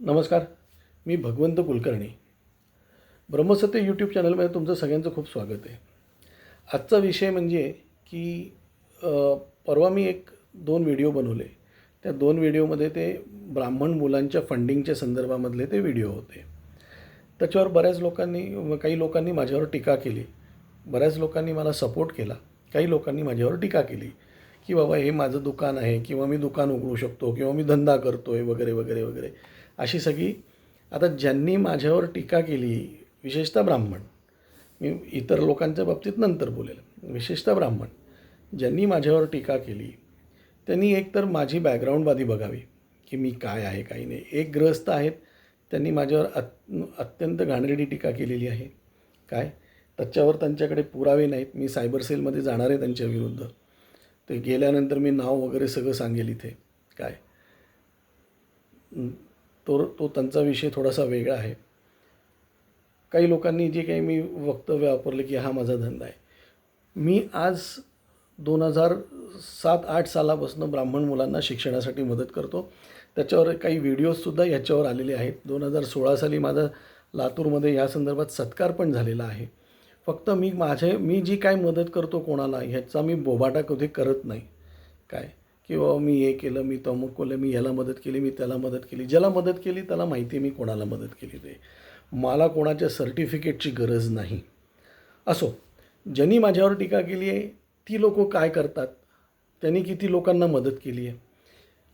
नमस्कार मी भगवंत कुलकर्णी. ब्रह्मसत्य यूट्यूब चॅनलमध्ये तुमचं सगळ्यांचं खूप स्वागत आहे. आजचा विषय म्हणजे की परवा मी एक दोन व्हिडिओ बनवले. त्या दोन व्हिडिओमध्ये ते ब्राह्मण मुलांच्या फंडिंगच्या संदर्भामधले ते व्हिडिओ होते. त्याच्यावर बऱ्याच लोकांनी काही लोकांनी माझ्यावर टीका केली. बऱ्याच लोकांनी मला सपोर्ट केला. काही लोकांनी माझ्यावर टीका केली. की बाबा हे माझं दुकान आहे किंवा मी दुकान उघडू शकतो किंवा मी धंदा करतो आहे वगैरे वगैरे वगैरे. अशी सगळी. आता ज्यांनी माझ्यावर टीका केली विशेषतः ब्राह्मण मी इतर लोकांच्या बाबतीत नंतर बोलेल विशेषतः ब्राह्मण ज्यांनी माझ्यावर टीका केली त्यांनी एकतर माझी बॅकग्राऊंड आधी बघावी की मी काय आहे काही नाही. एक ग्रहस्थ आहेत त्यांनी माझ्यावर अत अत्यंत घाणेरडी टीका केलेली आहे. काय? त्याच्यावर त्यांच्याकडे पुरावे नाहीत. मी सायबर सेलमध्ये जाणार आहे त्यांच्या विरुद्ध. ते गेल्यानंतर मी नाव वगैरे सगळं सांगेल इथे. काय? तो तो त्यांचा विषय थोडासा वेगळा आहे. काही लोकांनी जे काही मी वक्तव्य वापरले की हा माझा धंदा आहे. मी आज दोन हजार सात आठ सालापासून ब्राह्मण मुलांना शिक्षणासाठी मदत करतो. त्याच्यावर काही व्हिडिओजसुद्धा याच्यावर आलेले आहेत. दोन हजार सोळा साली माझा लातूरमध्ये या संदर्भात सत्कार पण झालेला आहे. फक्त मी माझे मी जी काय मदत करतो कोणाला ह्याचा मी बोबाटा कधी करत नाही. काय? किंवा मी हे केलं मी तमुक केलं मी याला मदत केली मी त्याला मदत केली. ज्याला मदत केली त्याला माहिती आहे मी कोणाला मदत केली ते. मला कोणाच्या सर्टिफिकेटची गरज नाही. असो ज्यांनी माझ्यावर टीका केली आहे ती लोक काय करतात? त्यांनी किती लोकांना मदत केली आहे?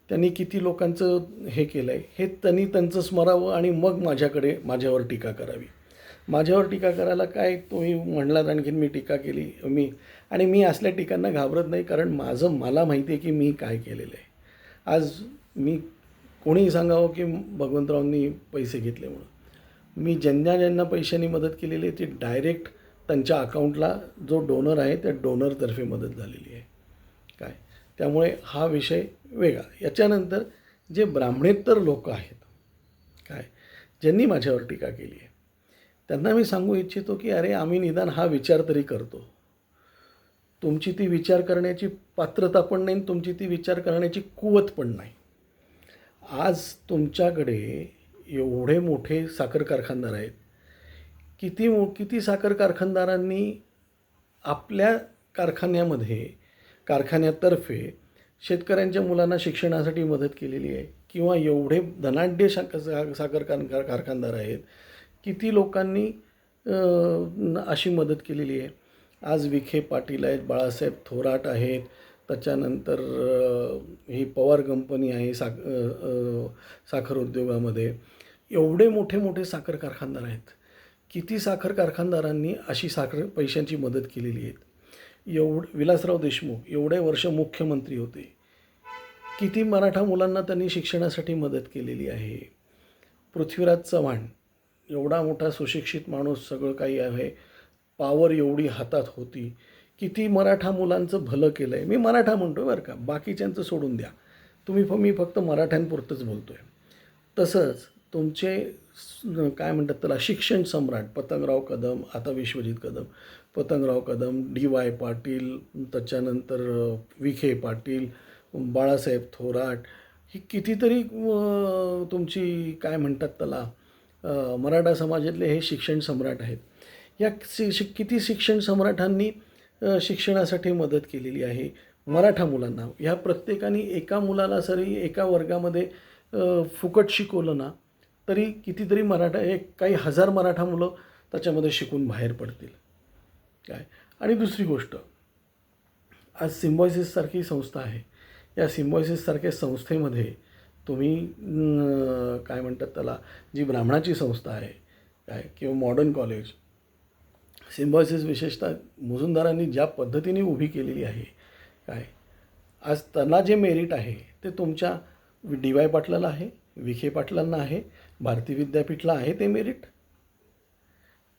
त्यांनी किती लोकांचं हे केलं आहे हे त्यांनी त्यांचं स्मरावं आणि मग माझ्याकडे माझ्यावर टीका करावी. माझ्यावर टीका करायला काय? तुम्ही म्हणलात आणखीन मी टीका केली. मी आणि मी असल्या टीकांना घाबरत नाही कारण माझं मला माहिती आहे की मी काय केलेलं आहे. आज मी कोणीही सांगावं की भगवंतरावांनी पैसे घेतले म्हणून. मी ज्यांना ज्यांना पैशांनी मदत केलेली आहे ती डायरेक्ट त्यांच्या अकाउंटला जो डोनर आहे त्या डोनरतर्फे मदत झालेली आहे. काय? त्यामुळे हा विषय वेगळा. याच्यानंतर जे ब्राह्मणेतर लोक आहेत काय? ज्यांनी माझ्यावर टीका केली आहे त्यांना मी सांगू इच्छितो की अरे आम्ही निदान हा विचार तरी करतो. तुमची ती विचार करण्याची पात्रता पण नाही तुमची ती विचार करण्याची कुवत पण नाही. आज तुमच्याकडे एवढे मोठे साखर कारखानदार आहेत. किती मो किती साखर कारखानदारांनी आपल्या कारखान्यामध्ये कारखान्यातर्फे शेतकऱ्यांच्या मुलांना शिक्षणासाठी मदत केलेली आहे किंवा एवढे धनाढ्य शाक साखर कार कारखानदार आहेत किती लोकांनी अशी मदत केलेली आहे? आज विखे पाटील आहेत बाळासाहेब थोराट आहेत त्याच्यानंतर ही पवार कंपनी आहे साख साखर उद्योगामध्ये. एवढे मोठे मोठे साखर कारखानदार आहेत. किती साखर कारखानदारांनी अशी साखर पैशांची मदत केलेली आहे? एवढ विलासराव देशमुख एवढे वर्ष मुख्यमंत्री होते. किती मराठा मुलांना त्यांनी शिक्षणासाठी मदत केलेली आहे? पृथ्वीराज चव्हाण एवढा मोठा सुशिक्षित माणूस सगळं काही आहे. पावर एवढी हातात होती किती मराठा मुलांचं भलं केलं आहे मी मराठा म्हणतो बरं का. बाकीच्यांचं सोडून द्या. तुम्ही फ मी फक्त मराठ्यांपुरतंच बोलतो आहे तसंच तुमचे काय म्हणतात त्याला शिक्षण सम्राट पतंगराव कदम आता विश्वजित कदम पतंगराव कदम डी वाय पाटील त्याच्यानंतर विखे पाटील बाळासाहेब थोराट ही कितीतरी तुमची काय म्हणतात त्याला मराठा समाजातले हे शिक्षण सम्राट आहेत. या शि शि किती शिक्षण सम्राटांनी शिक्षणासाठी मदत केलेली आहे? मराठा मुलांना. ह्या प्रत्येकाने एका मुलाला सरी एका वर्गामध्ये फुकट शिकवलं ना तरी कितीतरी मराठा एक काही हजार मराठा मुलं त्याच्यामध्ये शिकून बाहेर पडतील. काय? आणि दुसरी गोष्ट आज सिम्बॉयसिससारखी संस्था आहे. या सिम्बॉयसिससारख्या संस्थेमध्ये तुम्ही काय म्हणतात त्याला जी ब्राह्मणाची संस्था आहे काय किंवा मॉडर्न कॉलेज सिम्बॉयसिस विशेषतः मुजुमदारांनी ज्या पद्धतीने उभी केलेली आहे काय आज त्यांना जे मेरिट आहे ते तुमच्या डी वाय पाटलाला आहे विखे पाटलांना आहे भारती विद्यापीठला आहे ते मेरिट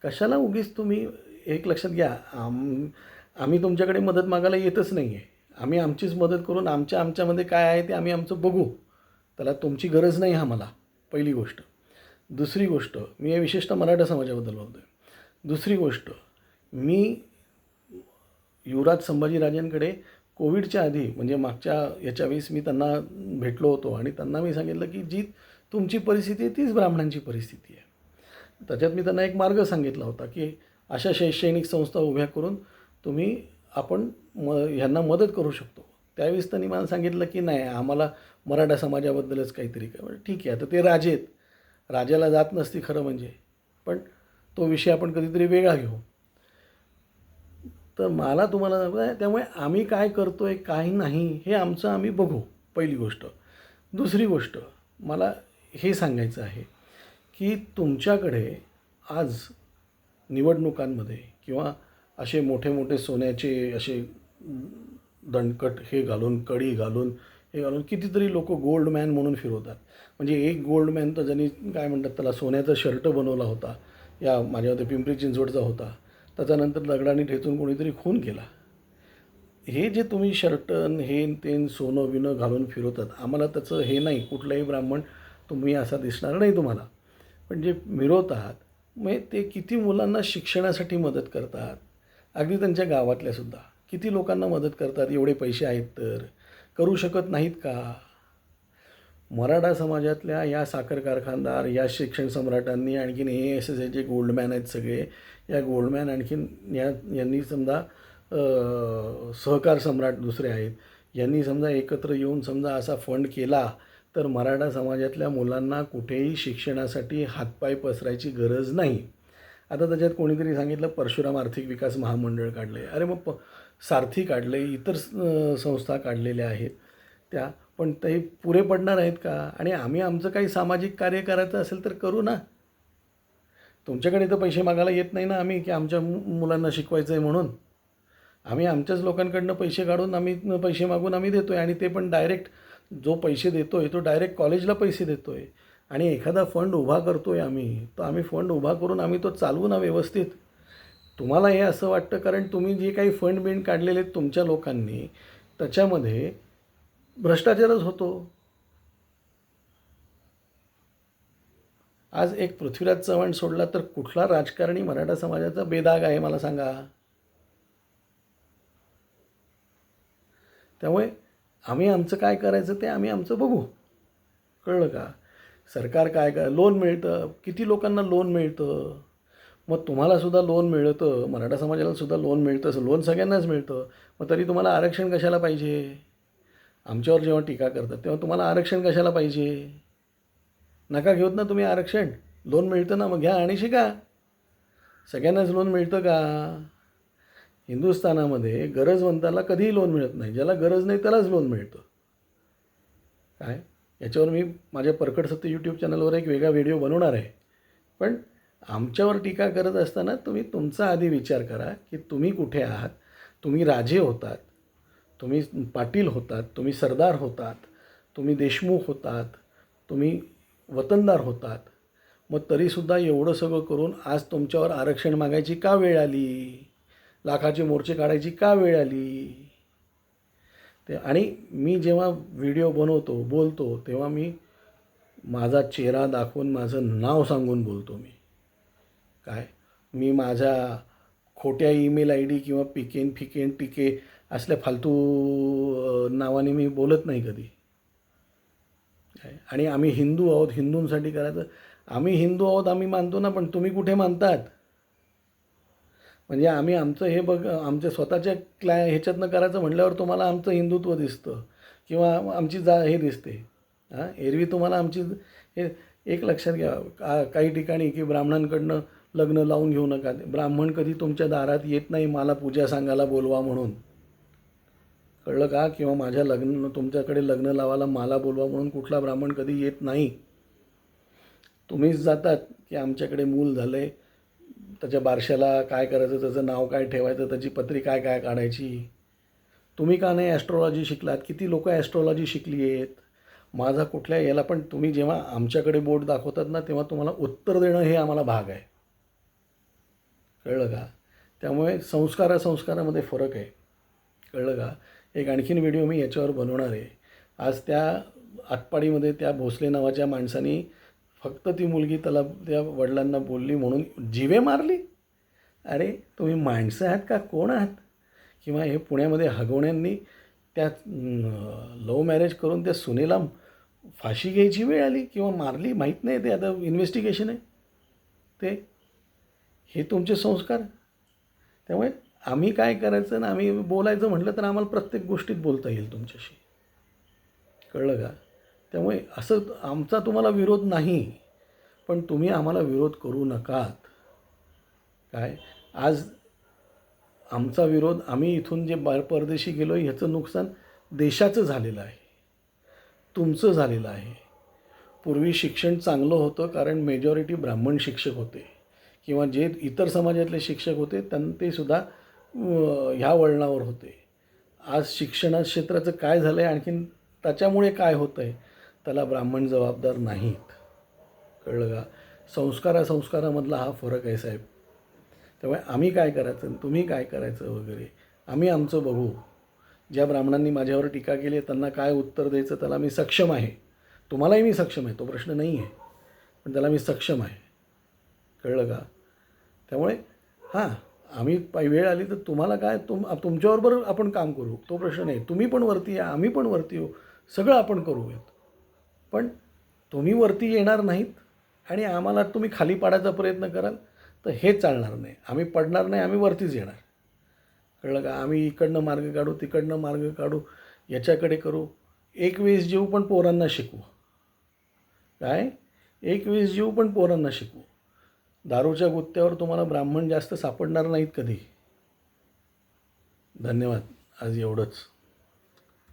कशाला उगीच तुम्ही एक लक्षात घ्या आम आम्ही तुमच्याकडे मदत मागायला येतच नाही आहे आम्ही आमचीच मदत करून आमच्या आमच्यामध्ये काय आहे ते आम्ही आमचं बघू. त्याला तुमची गरज नाही हा मला पहिली गोष्ट. दुसरी गोष्ट मी या विशेषतः मराठा समाजाबद्दल बोलतो आहे दुसरी गोष्ट मी युवराज संभाजीराजांकडे कोविडच्या आधी म्हणजे मागच्या याच्या वेळेस मी त्यांना भेटलो होतो आणि त्यांना मी सांगितलं की जी तुमची परिस्थिती आहे तीच ब्राह्मणांची परिस्थिती आहे. त्याच्यात मी त्यांना एक मार्ग सांगितला होता की अशा शैक्षणिक संस्था उभ्या करून तुम्ही आपण म ह्यांना मदत करू शकतो. त्यावेळेस त्यांनी मला सांगितलं की नाही आम्हाला मराठा समाजाबद्दलच काहीतरी काय ठीक आहे. आता ते राजे आहेत. राजाला जात नसती खरं म्हणजे. पण तो विषय आपण कधीतरी वेगळा घेऊ. तर मला तुम्हाला त्यामुळे आम्ही काय करतो आहे काय नाही हे आमचं आम्ही बघू पहिली गोष्ट. दुसरी गोष्ट मला हे सांगायचं आहे की तुमच्याकडे आज निवडणुकांमध्ये किंवा असे मोठे मोठे सोन्याचे असे दणकट हे घालून कडी घालून हे घालून कितीतरी लोक गोल्ड मॅन म्हणून फिरवतात. म्हणजे एक गोल्ड मॅन तर ज्यांनी काय म्हणतात त्याला सोन्याचा शर्ट बनवला होता या माझ्या पिंपरी चिंचवडचा होता त्याच्यानंतर दगडाने ठेचून कोणीतरी खून केला. हे जे तुम्ही शर्टन हे तेन सोनं विनं घालून फिरवतात आम्हाला त्याचं हे नाही कुठलाही ब्राह्मण तुम्ही असा दिसणार नाही तुम्हाला. पण जे मिरवतात मग ते किती मुलांना शिक्षणासाठी मदत करतात. अगदी त्यांच्या गावातल्यासुद्धा किती लोकांना मदत करतात? एवढे पैसे आहेत तर. करू शकत नाहीत का? मराठा समाजातल्या या साखर कारखानदार या शिक्षण सम्राटांनी आणखीन A S S J Goldman आहेत सगळे. या गोल्डमॅन आणखीन या यांनी समजा सहकार सम्राट दुसरे आहेत. यांनी समजा एकत्र येऊन समजा असा फंड केला तर मराठा समाजातल्या मुलांना कुठेही शिक्षणासाठी हातपाय पसरायची गरज नाही. आता त्याच्यात कोणीतरी सांगितलं परशुराम आर्थिक विकास महामंडळ काढलं आहे अरे मग प सारथी काढले इतर संस्था काढलेल्या आहेत त्या. पण ते पुरे पडणार आहेत का? आणि आम्ही आमचं काही सामाजिक कार्य करायचं असेल तर करू ना. तुमच्याकडे तर पैसे मागायला येत नाही ना आम्ही की आमच्या मुलांना शिकवायचं आहे म्हणून. आम्ही आमच्याच लोकांकडनं पैसे काढून आम्ही पैसे मागून आम्ही देतो आहे आणि ते पण डायरेक्ट जो पैसे देतो आहे तो डायरेक्ट कॉलेजला पैसे देतो आहे आणि एखादा फंड उभा करतो आहे आम्ही तर आम्ही फंड उभा करून आम्ही तो चालवू ना व्यवस्थित? तुम्हाला हे असं वाटतं कारण तुम्ही जे काही फंड बिंड काढलेले आहेत तुमच्या लोकांनी त्याच्यामध्ये भ्रष्टाचारच होतो. आज एक पृथ्वीराज चव्हाण सोडला तर कुठला राजकारणी मराठा समाजाचा बेदाग आहे मला सांगा? त्यामुळे आम्ही आमचं काय करायचं ते आम्ही आमचं बघू. कळलं का? सरकार काय काय लोन मिळतं. किती लोकांना लोन मिळतं? मग तुम्हालासुद्धा लोन मिळतं. मराठा समाजाला सुद्धा लोन मिळतं. लोन सगळ्यांनाच मिळतं. मग तरी तुम्हाला आरक्षण कशाला पाहिजे? आमच्यावर जेव्हा टीका करतात तेव्हा तुम्हाला आरक्षण कशाला पाहिजे? नका घेऊत ना तुम्ही आरक्षण. लोन मिळतं ना मग घ्या आणि शिका. सगळ्यांनाच लोन मिळतं का? हिंदुस्थानामध्ये गरजवंताला कधीही लोन मिळत नाही. ज्याला गरज नाही त्यालाच लोन मिळतं. काय? याच्यावर मी माझ्या परकड सत्य यूट्यूब चॅनलवर एक वेगळा व्हिडिओ बनवणार आहे. पण आमच्यावर टीका करत असताना तुम्ही तुमचा आधी विचार करा की तुम्ही कुठे आहात तुम्ही राजे होतात तुम्ही पाटील होतात तुम्ही सरदार होतात तुम्ही देशमुख होतात तुम्ही वतनदार होतात. मग तरीसुद्धा एवढं सगळं करून आज तुमच्यावर आरक्षण मागायची का वेळ आली? लाखाचे मोर्चे काढायची का वेळ आली? ते आणि मी जेव्हा व्हिडिओ बनवतो बोलतो तेव्हा मी माझा चेहरा दाखवून माझं नाव सांगून बोलतो मी. काय? मी माझ्या खोट्या ईमेल आय डी किंवा पिकेन फिकेन टिके असल्या फालतू नावाने मी बोलत नाही कधी. काय? आणि आम्ही हिंदू आहोत हिंदूंसाठी करायचं. आम्ही हिंदू आहोत आम्ही मानतो ना पण तुम्ही कुठे मानतात? म्हणजे आम्ही आमचं हे बघ आमच्या स्वतःच्या क्लाय ह्याच्यातनं करायचं म्हटल्यावर तुम्हाला आमचं हिंदुत्व दिसतं. किंवा आमची जा हे दिसते. हां? एरवी तुम्हाला आमची हे एक लक्षात घ्या. का काही ठिकाणी की ब्राह्मणांकडनं लग्न लावून घेऊ नका. ब्राह्मण कधी तुमच्या दारात येत नाही मला पूजा सांगायला बोलवा म्हणून. कळलं का? किंवा माझ्या लग्न तुमच्याकडे लग्न लावायला मला बोलवा म्हणून कुठला ब्राह्मण कधी येत नाही. तुम्हीच जातात की आमच्याकडे मूल झालं आहे त्याच्या बारशाला काय करायचं त्याचं नाव काय ठेवायचं त्याची पत्री काय काय काढायची तुम्ही का नाही ॲस्ट्रॉलॉजी शिकलात? किती लोक ॲस्ट्रॉलॉजी शिकली आहेत माझा कुठल्या याला पण तुम्ही जेव्हा आमच्याकडे बोट दाखवतात ना तेव्हा तुम्हाला उत्तर देणं हे आम्हाला भाग आहे. कळलं का? त्यामुळे संस्कारा संस्कारामध्ये फरक आहे. कळलं का? एक आणखीन व्हिडिओ मी याच्यावर बनवणार आहे. आज त्या आटपाडीमध्ये त्या भोसले नावाच्या माणसानी फक्त ती मुलगी त्याला त्या वडिलांना बोलली म्हणून जिवे मारली? अरे तुम्ही माणसं आहात का? कोण आहात? किंवा हे पुण्यामध्ये हगवण्यांनी त्या लव्ह मॅरेज करून त्या सुनेला फाशी घ्यायची वेळ आली किंवा मारली? माहीत नाही ते आता इन्व्हेस्टिगेशन आहे. ते हे तुमचे संस्कार. त्यामुळे आम्ही काय करायचं ना आम्ही बोलायचं म्हटलं तर आम्हाला प्रत्येक गोष्टीत बोलता येईल तुमच्याशी. कळलं का? त्यामुळे असं आमचा तुम्हाला विरोध नाही पण तुम्ही आम्हाला विरोध करू नकात. काय? आज आमचा विरोध आम्ही इथून जे बाहेर परदेशी गेलो ह्याचं नुकसान देशाचं झालेलं आहे. तुमचं झालेलं आहे. पूर्वी शिक्षण चांगलं होतं कारण मेजॉरिटी ब्राह्मण शिक्षक होते. किंवा जे इतर समाजातले शिक्षक होते त्यांना ते सुद्धा ह्या वळणावर होते. आज शिक्षणा क्षेत्राचं काय झालं आहे आणखीन त्याच्यामुळे काय होतं आहे त्याला ब्राह्मण जबाबदार नाहीत. कळलं का? संस्कारासंस्कारामधला हा फरक आहे साहेब. त्यामुळे आम्ही काय करायचं तुम्ही काय करायचं वगैरे? आम्ही आमचं बघू. ज्या ब्राह्मणांनी माझ्यावर टीका केली आहे त्यांना काय उत्तर द्यायचं त्याला मी सक्षम आहे. तुम्हालाही मी सक्षम आहे तो प्रश्न नाही आहे. पण त्याला मी सक्षम आहे. कळलं का? त्यामुळे हां आम्ही पाय वेळ आली तर तुम्हाला काय? तुम तुमच्याबरोबर आपण काम करू. तो प्रश्न नाही. तुम्ही पण वरती या आम्ही पण वरती येऊ. सगळं आपण करूयात. पण तुम्ही वरती येणार नाहीत आणि आम्हाला तुम्ही खाली पाडायचा प्रयत्न कराल तर हे चालणार नाही. आम्ही पडणार नाही आम्ही वरतीच येणार. कळलं का? आम्ही इकडनं मार्ग काढू तिकडनं मार्ग काढू याच्याकडे करू. एक वेळेस जीव पण पोरांना शिकवू. काय? एक वेळेस जीव पण पोरांना शिकवू. दारूच्या गुत्त्यावर तुम्हाला ब्राह्मण जास्त सापडणार नाहीत कधी. धन्यवाद. आज एवढंच.